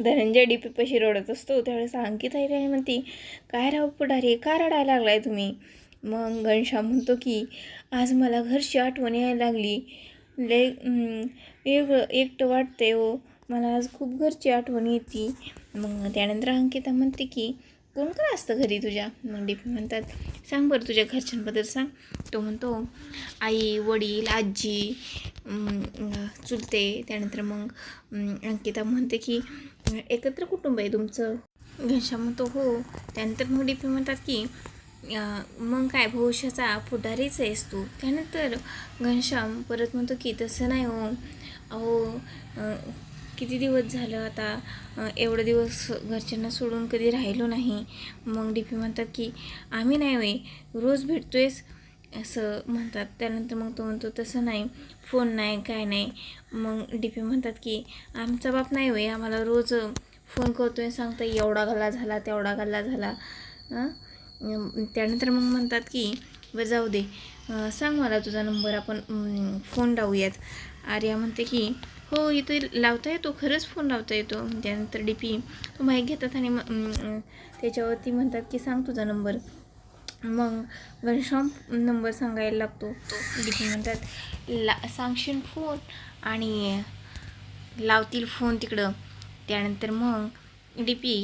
Dhananjay D P रडत असतो. त्यावेळेस अंकिता येते आणि म्हणते काय राव पुढारी का रडायला लागलाय तुम्ही? मग घनश्याम म्हणतो की आज मला घरची आठवण यायला लागली. लय वेगळं एकटं वाटतंय हो. मला आज खूप घरची आठवण येते. मग त्यानंतर अंकिता म्हणते की कोण कोण असतं घरी तुझ्या मग डीपी म्हणतात सांग बरं तुझ्या घरच्यांबद्दल सांग. तो म्हणतो आई वडील आजी चुलते. त्यानंतर मग अंकिता म्हणते की एकत्र कुटुंब आहे तुमचं. घनश्याम म्हणतो हो. त्यानंतर मग डीपी म्हणतात की मग काय भविष्याचा पुढारीच आहेस तू. त्यानंतर घनश्याम परत म्हणतो की तसं नाही हो. किती दिवस झालं आता एवढं दिवस घरच्यांना सोडून कधी राहिलो नाही. मग डी पी म्हणतात की आम्ही नाही वे रोज भेटतोयस. असं म्हणतात. त्यानंतर मग तो म्हणतो तसं नाही फोन नाही काय नाही. मग डी पी म्हणतात की आमचा बाप नाही होय आम्हाला रोज फोन करतोय सांगतो एवढा गल्ला झाला तेवढा गल्ला झाला. त्यानंतर मग म्हणतात की व जाऊ दे सांग मला तुझा नंबर आपण फोन लावूयात. आर्या म्हणते की हो इथे लावता येतो खरंच फोन लावता येतो. त्यानंतर डी पी तो माहीत घेतात आणि मग, त्याच्यावरती म्हणतात की सांग तुझा नंबर. मग घनश्याम नंबर सांगायला लागतो. डी पी म्हणतात ला सांगशील फोन आणि लावतील फोन तिकडं. त्यानंतर मग डी पी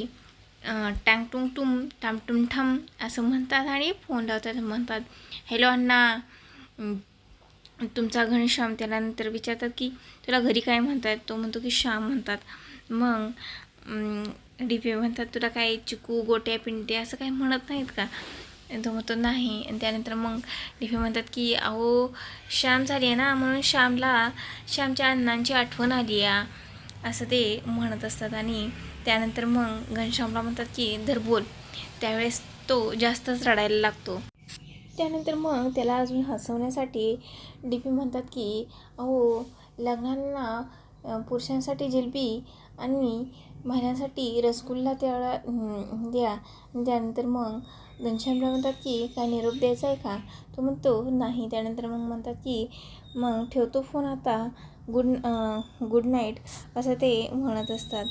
टँग टुंग टुम टाम टुम ठम असं म्हणतात आणि फोन लावतात म्हणतात. हॅलो अण्णा तुमचा घनश्याम त्यानंतर विचारतात की तुला घरी काय म्हणतात? तो म्हणतो की श्याम म्हणतात. मग डी पी म्हणतात तुला काय चिकू गोट्या पिंट्या असं काही म्हणत नाहीत का? तो म्हणतो नाही. आणि त्यानंतर मग डी पी म्हणतात की अहो श्याम झाली आहे ना म्हणून श्यामला श्यामच्या अण्णांची आठवण आली आहे असं ते म्हणत असतात आणि त्यानंतर मग घनश्यामला म्हणतात की धर बोल. त्यावेळेस तो जास्तच रडायला लागतो. त्यानंतर मग त्याला अजून हसवण्यासाठी डी पी म्हणतात की अहो लग्नांना पुरुषांसाठी जिलबी आणि महिन्यासाठी रसगुल्ला त्यावेळा द्या. त्यानंतर मग घनश्यामला म्हणतात की काय निरोप द्यायचा आहे का? तो म्हणतो नाही. त्यानंतर मग म्हणतात की मग ठेवतो फोन आता. Good good night. असं ते म्हणत असतात.